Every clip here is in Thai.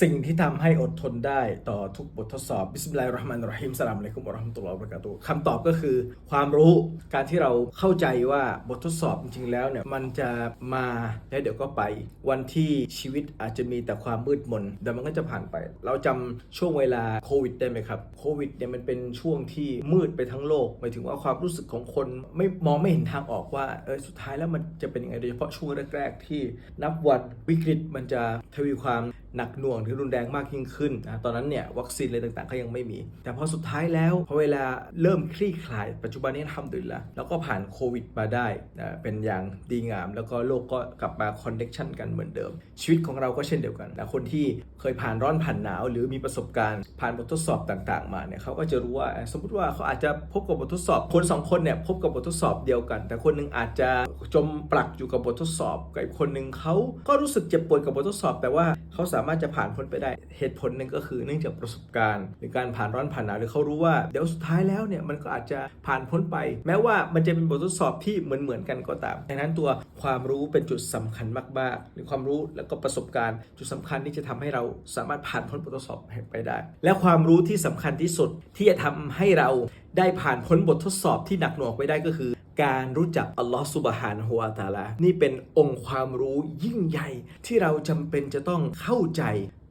สิ่งที่ทำให้อดทนได้ต่อทุกบททดสอบบิสมิลลาฮิรเราะห์มานิรเราะฮีมสลามอะลัยกุมวะเราะห์มะตุลลอฮ์วะบะเราะกาตุฮ์คำตอบก็คือ ความรู้การที่เราเข้าใจว่าบททดสอบจริงๆแล้วเนี่ยมันจะมาแล้วเดี๋ยวก็ไป วันที่ชีวิตอาจจะมีแต่ความมืดมนแต่มันก็จะผ่านไป เราจำช่วงเวลาโควิดได้ไหมครับโควิดเนี่ยมันเป็นช่วงที่มืดไปทั้งโลกหมายถึงว่าความรู้สึกของคนไม่มองไม่เห็นทางออกว่าเออสุดท้ายแล้วมันจะเป็นยังไงโดยเฉพาะช่วงแรกๆ ที่นับวันวิกฤตมันจะทวีความ หนักหน่วงหรือรุนแรงมากยิ่งขึ้นนะตอนนั้นเนี่ยวัคซีนอะไรต่างๆก็ยังไม่มี แต่พอสุดท้ายแล้วพอเวลาเริ่มคลี่คลาย ปัจจุบันนี้ทำดุลิลละแล้วก็ผ่านโควิดมาได้นะเป็นอย่างดีงาม แล้วก็โลกก็กลับมาคอนเนคชันกันเหมือนเดิม ชีวิตของเราก็เช่นเดียวกันนะคนที่เคยผ่านร้อนผ่านหนาว หรือมีประสบการณ์ผ่านบททดสอบต่างๆ มาเนี่ยเขาก็จะรู้ว่าสมมติว่าเขาอาจจะพบกับบททดสอบคนสองคนเนี่ยพบกับบททดสอบเดียวกัน แต่คนหนึงอาจจะจมปลักอยู่กับบททดสอบกับอีกคนหนึ่งเขาก็รู้สึกเจ็บปวดกับบททดสอบ แต่ว่าเขาสามารถจะผ่านพ้นไปได้เหตุผลหนึ่งก็คือเนื่องจากประสบการณ์ หรือการผ่านร้อนผ่านหนาวหรือเขารู้ว่าเดี๋ยวสุดท้ายแล้วเนี่ยมันก็อาจจะผ่านพ้นไป แม้ว่ามันจะเป็นบททดสอบที่เหมือนเหมือนๆกันก็ตามดังนั้นตัวความรู้เป็นจุดสำคัญมากๆ หรือความรู้แล้วก็ประสบการณ์ จุดสำคัญที่จะทำให้เราสามารถผ่านพ้นบททดสอบไปได้ และความรู้ที่สำคัญที่สุดที่จะทำให้เราได้ผ่านพ้นบททดสอบที่หนักหน่วงไปได้ก็คือ การรู้จักอัลลอฮ์สุบฮานฮวาตาลานี่เป็นองค์ความรู้ยิ่งใหญ่ที่เราจำเป็นจะต้องเข้าใจ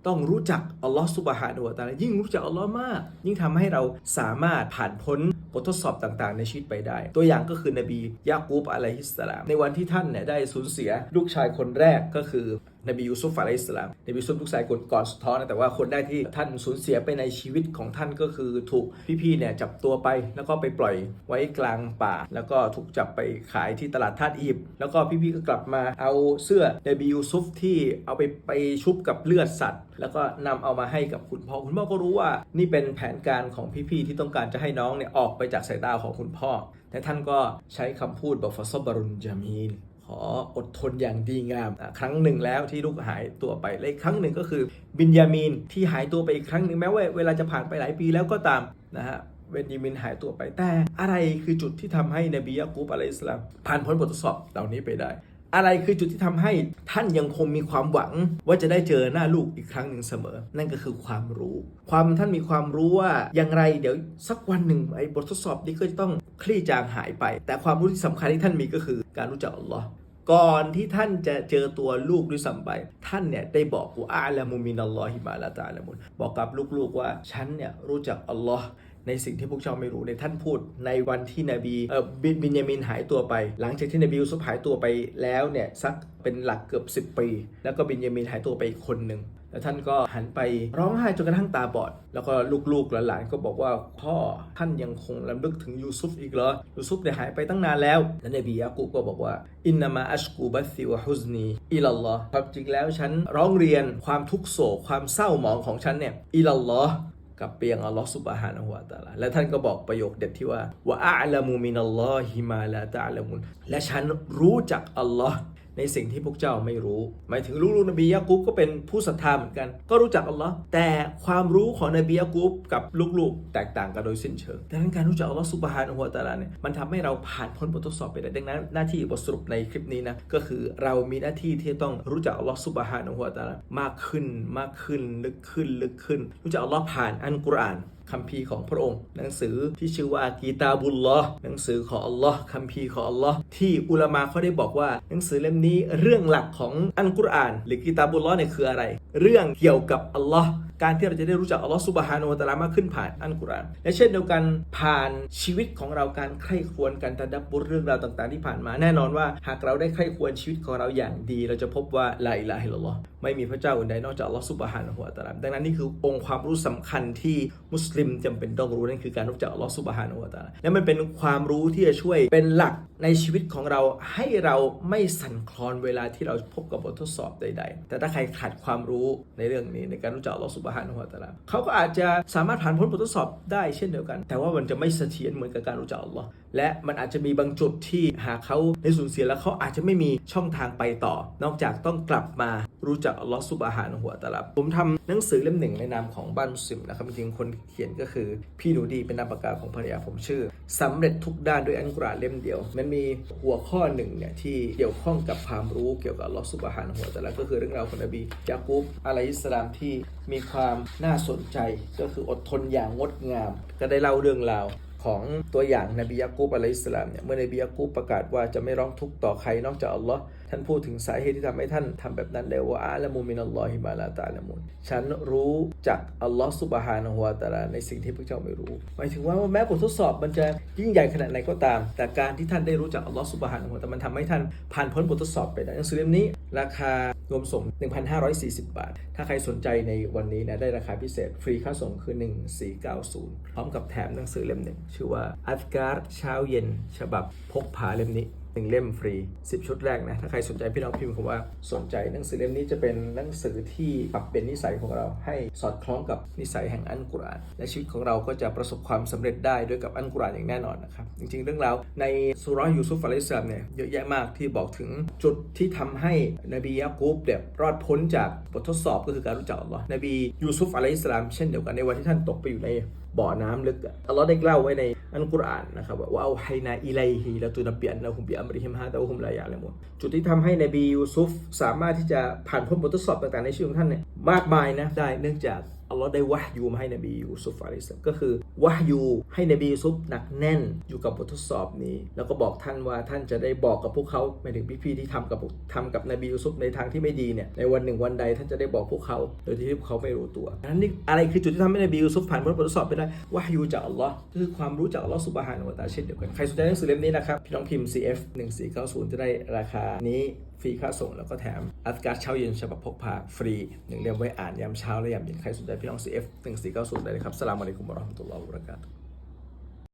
ต้องรู้จักอัลลอฮ์สุบฮานะฮูวาตาลายิ่งรู้จักอัลลอฮ์มาก ยิ่งทำให้เราสามารถผ่านพ้นบททดสอบต่างๆ ในชีวิตไปได้ ตัวอย่างก็คือนบียากูบอะลัยฮิสสลาม ในวันที่ท่านเนี่ยได้สูญเสียลูกชายคนแรกก็คือ นบียูซุฟอะลัยฮิสลามนบียูซุฟลูกชายคนก่อนสุดท้องนะแต่ว่าคนแรกที่ท่านสูญเสียไปในชีวิตของท่านก็คือถูกพี่ๆเนี่ยจับตัวไป แล้วก็ไปปล่อยไว้กลางป่า แล้วก็ถูกจับไปขายที่ตลาดท่าตอียิปต์แล้วก็พี่ๆก็กลับมาเอาเสื้อนบียูซุฟที่เอาไปไปชุบกับเลือดสัตว์ แล้วก็นำเอามาให้กับคุณพ่อคุณพ่อก็รู้ว่านี่เป็นแผนการของพี่ๆที่ต้องการจะให้น้องเนี่ยออกไปจากสายตาของคุณพ่อแต่ท่านก็ใช้คำพูดบอกฟาซอบารุนจามีน ขออดทนอย่างดีงาม ครั้งหนึ่งแล้วที่ลูกหายตัวไปและอีกครั้งหนึ่งก็คือ บินยามีนที่หายตัวไปอีกครั้งหนึ่งแม้ว่าเวลาจะผ่านไปหลายปีแล้วก็ตามนะฮะเวนยามินหายตัวไปแต่อะไรคือจุดที่ทำให้นบียะกูบอะลัยฮิสสลามผ่านพ้นบททดสอบเหล่านี้ไปได้ อะไรคือจุดที่ทำให้ท่านยังคงมีความหวังว่าจะได้เจอหน้าลูกอีกครั้งหนึ่งเสมอ นั่นก็คือความรู้ ความท่านมีความรู้ว่าอย่างไรเดี๋ยวสักวันหนึ่งไอ้บททดสอบนี้ก็จะต้องคลี่จางหายไป แต่ความรู้ที่สำคัญที่ท่านมีก็คือการรู้จักอัลลอฮ์ก่อนที่ท่านจะเจอตัวลูกด้วยซ้ำไป ท่านเนี่ยได้บอกว่าอาลามุมินัลลอฮิมาลาตาละมุนบอกกับลูกๆว่าฉันเนี่ยรู้จักอัลลอฮ์ ในสิ่งที่พวกเจ้าไม่รู้เนี่ยท่านพูดในวันที่นบีเออบินยามินหายตัวไป หลังจากที่นบียูซุฟหายตัวไปแล้วเนี่ยสักเป็นหลักเกือบ 10 ปี แล้วก็บินยามินหายตัวไปอีกคนหนึ่งแล้วท่านก็หันไปร้องไห้จนกระทั่งตาบอด แล้วก็ลูกๆหลานๆก็บอกว่าพ่อท่านยังคงรำลึกถึงยูซุฟอีกเหรอยูซุฟเนี่ยหายไปตั้งนานแล้ว และนบียากูก็บอกว่าอินนามาอัชกูบัสซิวะฮุซนีอิลลอฮ์ความจริงแล้วฉันร้องเรียนความทุกโศกความเศร้าหมองของฉันเนี่ยอิลลอฮ์ กับเปียงอัลลอฮ์สุบฮานะฮุวาตาลาและท่านก็บอกประโยคเด็ดที่ว่าว่าอัลลมูมินัลลอฮิมาลาตะอาลามุนและฉันรู้จักอัลลอฮ์ ในสิ่งที่พวกเจ้าไม่รู้ หมายถึงลูกๆนบียะกุบก็เป็นผู้ศรัทธาเหมือนกัน ก็รู้จักอัลลอฮ์แต่ความรู้ของนบียะกุบกับลูกๆ แตกต่างกันโดยสิ้นเชิงดังนั้นการรู้จักอัลลอฮ์สุบฮานะฮูวตะอาลาเนี่ยมันทำให้เราผ่านพ้นบททดสอบไปได้ดังนั้น หน้าที่บทสรุปในคลิปนี้นะก็คือเรามีหน้าที่ที่ต้องรู้จักอัลลอฮ์สุบฮานะฮูวตะอาลามากขึ้นมากขึ้นลึกขึ้นลึกขึ้น รู้จักอัลลอฮ์ผ่านอันกุรอานคัมภีร์ของพระองค์ หนังสือที่ชื่อว่ากีตาบุลลอฮ์หนังสือของอัลลอฮ์คัมภีร์ของอัลลอฮ์ที่อุลามาเขาได้บอกว่า หนังสือเล่มนี้เรื่องหลักของอันกุรอาน หรือกีตาบุลลอฮ์เนี่ยคืออะไร เรื่องเกี่ยวกับอัลลอฮ์การที่เราจะได้รู้จักอัลลอฮ์สุบฮานุวะตะอาลามากขึ้นผ่านอันกุรอานและเช่นเดียวกันผ่านชีวิตของเราการใคร่ควญการตะดับบุรเรื่องราวต่าง ๆ ที่ผ่านมาแน่นอนว่า หากเราได้ใคร่ควญชีวิตของเราอย่างดี เราจะพบว่าลาอิลาฮิลลอฮ์ไม่มีพระเจ้าอื่นใดนอกจากอัลลอฮ์สุบฮานะฮูวะตะอาลาดังนั้นนี่คือองค์ความรู้สำคัญที่มุสลิมจำเป็นต้องรู้นั่นคือการรู้จักอัลลอฮ์สุบฮานะฮูวตะอาและมันเป็นความรู้ที่จะช่วยเป็นหลักในชีวิตของเราให้เราไม่สั่นคลอนเวลาที่เราพบกับบททดสอบใด ๆ แต่ถ้าใครขาดความรู้ในเรื่องนี้ในการรู้จักอัลลอฮ์สุบฮานุวตะอาเขาก็อาจจะสามารถผ่านพ้นบททดสอบได้เช่นเดียวกัน แต่ว่ามันจะไม่เสถียรเหมือนกับการรู้จักอัลลอฮ์และมันอาจจะมีบางจุดที่หากเขาได้สูญเสียแล้วเขาอาจจะไม่มีช่องทางไปต่อ นอกจากต้องกลับมารู้จักอัลลอฮ์ซุบฮานะฮูวตะอาผมทำหนังสือเล่มหนึ่งในนามของบ้านมุสลิมนะครับจริงคนเขียนก็คือ พี่หนูดีเป็นนามปากกาของภรรยาผมชื่อสำเร็จทุกด้านด้วยอันกราเล่มเดียว มันมีหัวข้อหนึ่งเนี่ยที่เกี่ยวข้องกับความรู้เกี่ยวกับลอสุบฮานหัวแต่ละก็คือเรื่องราวของนบียากุบอะลัยฮิสสลามที่มีความน่าสนใจก็คืออดทนอย่างงดงาม ก็ได้เล่าเรื่องราว ของตัวอย่างนบียากูบอะลัยฮิสลามเนี่ยเมื่อนบียากูบประกาศว่าจะไม่ร้องทุกข์ต่อใครนอกจากอัลลอฮ์ท่านพูดถึงสาเหตุที่ทำให้ท่านทำแบบนั้นเลยว่าอาละมูมินัลลอฮิมาลาตาละมุนฉันรู้จากอัลลอฮ์ซุบฮานะฮูวะตาลาในสิ่งที่พวกเจ้าไม่รู้ หมายถึงว่าแม้บททดสอบมันจะยิ่งใหญ่ขนาดไหนก็ตาม แต่การที่ท่านได้รู้จักอัลลอฮ์ซุบฮานะฮูวะตาลามันทำให้ท่านผ่านพ้นบททดสอบไปได้หนังสือเล่มนี้ ราคารวมส่ง 1,540 บาท ถ้าใครสนใจในวันนี้นะได้ราคาพิเศษฟรีค่าส่งคือ 1490 พร้อมกับแถมหนังสือเล่มหนึ่งชื่อว่าอัฟการ์เช้าเย็น ฉบับพกพาเล่มนี้หนึ่งเล่มฟรี 10 ชุดแรกนะ ถ้าใครสนใจพี่น้องพิมพ์คำว่าสนใจหนังสือเล่มนี้จะเป็นหนังสือที่ปรับเป็นนิสัยของเราให้สอดคล้องกับนิสัยแห่งอันกุราน และชีวิตของเราก็จะประสบความสำเร็จได้ด้วยกับอันกุรานอย่างแน่นอนนะครับ จริงๆ เรื่องราวในสุรยูซุฟอะลัยฮิสลามเนี่ยเยอะแยะมากที่บอกถึงจุดที่ทำให้นบียะกูบเนี่ยรอดพ้นจากบททดสอบก็คือการรู้จักอัลลอฮ์นบียูซุฟอะลัยฮิสลามเช่นเดียวกันในวันที่ท่านตกไปอยู่ใน บ่อน้ำลึกอัลลอฮ์ได้เล่าไว้ในอัลกุรอานนะครับว่าเอาไฮนาอิไลฮีละตุนบีอันนะฮุมบิอัมริฮิมฮาดะฮุมลายะลมุนจุดที่ทำให้นบียูซุฟสามารถที่จะผ่านพ้นบททดสอบต่างๆในชีวิตของท่านเนี่ยมากมายนะได้เนื่องจาก อัลลอฮ์ได้วะยูมาให้นบียูซุฟอะลัยฮิสลามก็คือวะยูให้นบียูซุฟหนักแน่นอยู่กับบททดสอบนี้ แล้วก็บอกท่านว่าท่านจะได้บอกกับพวกเขาหมายถึงพี่ๆที่ทำกับทำกับนบียูซุฟในทางที่ไม่ดีเนี่ยในวันหนึ่งวันใดท่านจะได้บอกพวกเขา โดยที่พวกเขาไม่รู้ตัวนั้นนี่อะไรคือจุดที่ทำให้นบียูซุฟผ่านบททดสอบไปได้วะยูจากอัลลอฮ์คือความรู้จากอัลลอฮ์ซุบฮานะวะตะอาลาเช่นเดียวกันใครสนใจหนังสือเล่มนี้นะครับพี่น้องพิมพ์ CF 1490จะได้ราคานี้ ฟรีค่าส่งแล้วก็แถมอัดการ์เช้าเย็นฉบับพกพาฟรีหนึ่งเล่มไว้อ่านยามเช้าและยามเย็นใครสนใจพี่น้อง CF 1490ได้เลยครับสลามอะลัยกุมวะเราะห์มะตุลลอฮ์วะบะเราะกาตุฮ์